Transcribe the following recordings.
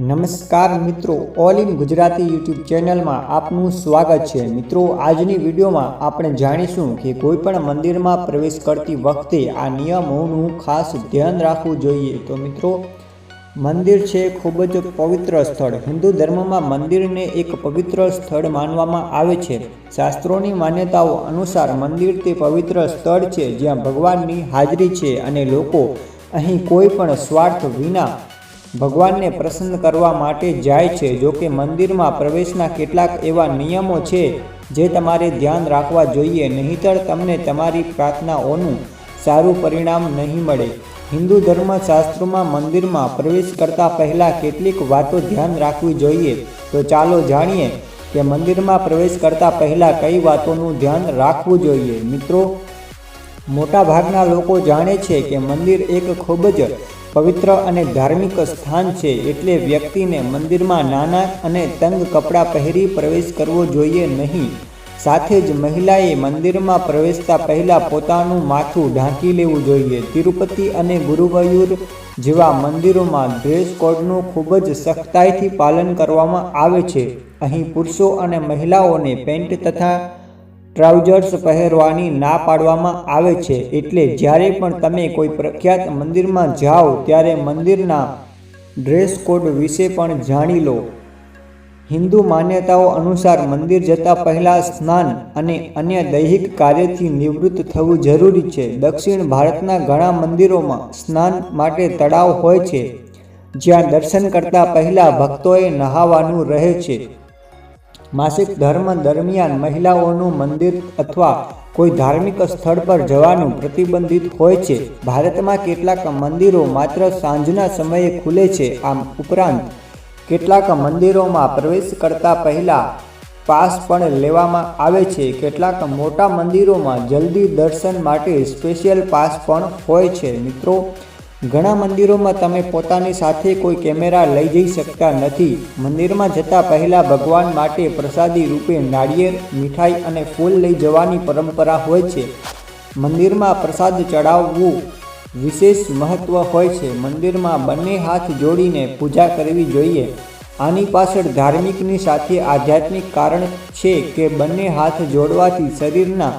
નમસ્કાર મિત્રો all in Gujarati YouTube ચેનલમાં આપનું સ્વાગત છે. મિત્રો, આજની વિડીયોમાં આપણે જાણીશું કે કોઈપણ મંદિરમાં પ્રવેશ કરતી વખતે આ નિયમોનું ખાસ ધ્યાન રાખવું જોઈએ. તો મિત્રો, મંદિર છે ખૂબ જ પવિત્ર સ્થળ. હિન્દુ ધર્મમાં મંદિરને એક પવિત્ર સ્થળ માનવામાં આવે છે. શાસ્ત્રોની માન્યતાઓ અનુસાર મંદિર તે પવિત્ર સ્થળ છે જ્યાં ભગવાનની હાજરી છે અને લોકો અહીં કોઈ પણ સ્વાર્થ વિના ભગવાનને પ્રસન્ન કરવા માટે જાય છે, જો કે મંદિરમાં પ્રવેશના કેટલાક એવા નિયમો છે જે તમારે ધ્યાન રાખવા જોઈએ. નહીંતર તમને તમારી પ્રાર્થનાઓનું સારું પરિણામ નહીં મળે. હિન્દુ ધર્મશાસ્ત્રોમાં મંદિરમાં પ્રવેશ કરતા પહેલાં કેટલીક વાતો ધ્યાન રાખવી જોઈએ. તો ચાલો જાણીએ કે મંદિરમાં પ્રવેશ કરતા પહેલાં કઈ વાતોનું ધ્યાન રાખવું જોઈએ. મિત્રો મોટા ભાગના લોકો જાણે છે કે મંદિર એક ખૂબ જ પવિત્ર અને ધાર્મિક સ્થાન છે એટલે વ્યક્તિને મંદિરમાં નાના અને તંગ કપડાં પહેરી પ્રવેશ કરવો જોઈએ નહીં. સાથે જ મહિલાએ મંદિરમાં પ્રવેશતા પહેલાં પોતાનું માથું ઢાંકી લેવું જોઈએ. તિરુપતિ અને ગુરુવાયુર જેવા મંદિરોમાં ડ્રેસ કોડનું ખૂબ જ સખ્તાઈથી પાલન કરવામાં આવે છે. અહીં પુરુષો અને મહિલાઓને પેન્ટ તથા ટ્રાઉઝર્સ પહેરવાની ના પાડવામાં આવે છે એટલે જ્યારે પણ તમે કોઈ પ્રખ્યાત મંદિરમાં જાઓ ત્યારે મંદિરના ડ્રેસ કોડ વિશે પણ જાણી લો. હિન્દુ માન્યતાઓ અનુસાર મંદિર જતા પહેલાં સ્નાન અને અન્ય દૈહિક કાર્યથી નિવૃત્ત થવું જરૂરી છે. દક્ષિણ ભારતના ઘણા મંદિરોમાં સ્નાન માટે તળાવ હોય છે, જ્યાં દર્શન કરતા પહેલાં ભક્તોએ નહાવાનું રહે છે. માસિક ધર્મ દરમિયાન મહિલાઓનું મંદિર અથવા કોઈ ધાર્મિક સ્થળ પર જવાનું પ્રતિબંધિત હોય છે. ભારતમાં કેટલાક મંદિરો માત્ર સાંજના સમયે ખુલે છે. આમ ઉપરાંત, કેટલાક મંદિરોમાં પ્રવેશ કરતા પહેલાં પાસ પણ લેવામાં આવે છે. કેટલાક મોટા મંદિરોમાં જલ્દી દર્શન માટે સ્પેશિયલ પાસ પણ હોય છે. મિત્રો ઘણા મંદિરોમાં તમે પોતાની સાથે કોઈ કેમેરા લઈ જઈ શકતા નથી. મંદિરમાં જતા પહેલાં ભગવાન માટે પ્રસાદી રૂપે નાળિયેર, મીઠાઈ અને ફૂલ લઈ જવાની પરંપરા હોય છે. મંદિરમાં પ્રસાદ ચડાવવું વિશેષ મહત્વ હોય છે. મંદિરમાં બંને હાથ જોડીને પૂજા કરવી જોઈએ. આની પાછળ ધાર્મિકની સાથે આધ્યાત્મિક કારણ છે કે બંને હાથ જોડવાથી શરીરના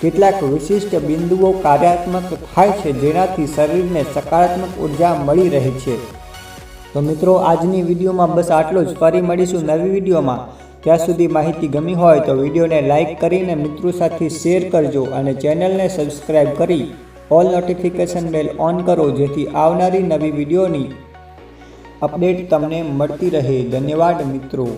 કેટલાક વિશિષ્ટ બિંદુઓ કાર્યાત્મક થાય છે, જેનાથી શરીરને સકારાત્મક ઊર્જા મળી રહે છે. તો મિત્રો, આજની વિડીયોમાં બસ આટલું જ. ફરી મળીશું નવી વિડીયોમાં. ત્યાં સુધી માહિતી ગમી હોય તો વિડીયોને લાઇક કરીને મિત્રો સાથે શેર કરજો અને ચેનલને સબસ્ક્રાઈબ કરી ઓલ નોટિફિકેશન બેલ ઓન કરો, જેથી આવનારી નવી વિડીયોની અપડેટ તમને મળતી રહે. ધન્યવાદ મિત્રો.